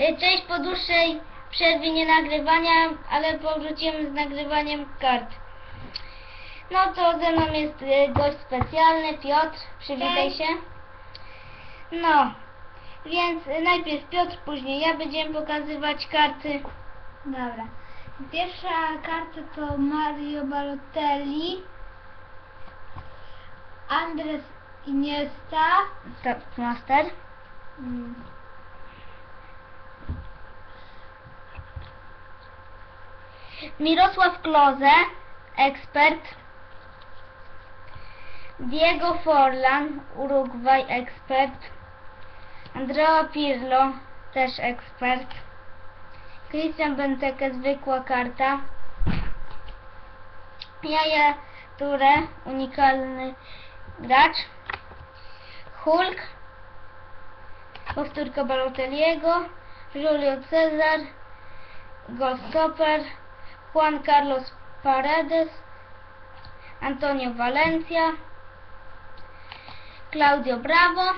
Y, Cześć po dłuższej przerwie nie nagrywania, ale powróciłem z nagrywaniem kart. No to ze mną jest y, gość specjalny, Piotr, przywitaj Cześć. się. No, więc y, najpierw Piotr, później ja będziemy pokazywać karty. Dobra. Pierwsza karta to Mario Balotelli, Andres Iniesta, Top Master. mm, Mirosław Kloze, ekspert. Diego Forlan, Urugwaj, ekspert. Andrea Pirlo, też ekspert. Christian Benteke, zwykła karta. Jaja Ture, unikalny gracz. Hulk, powtórka Balotelliego. Julio Cezar, Goalstopper, Juan Carlos Paredes, Antonio Valencia, Claudio Bravo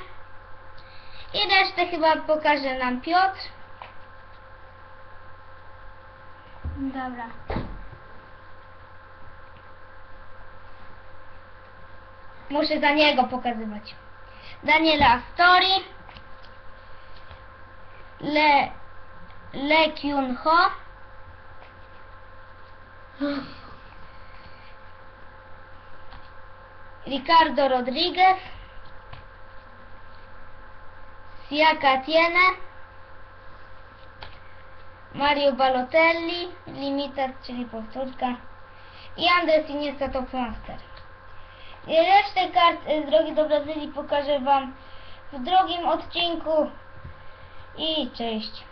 i resztę chyba pokaże nam Piotr. dobra. Muszę za niego pokazywać. Daniela Story, Le, Le Kyun Ho, Ricardo Rodriguez, Siaka Tiene, Mario Balotelli, Limited, czyli powtórka i Andres Iniesta Top Master. I Resztę kart y, z drogi do Brazylii pokażę Wam w drugim odcinku. I cześć.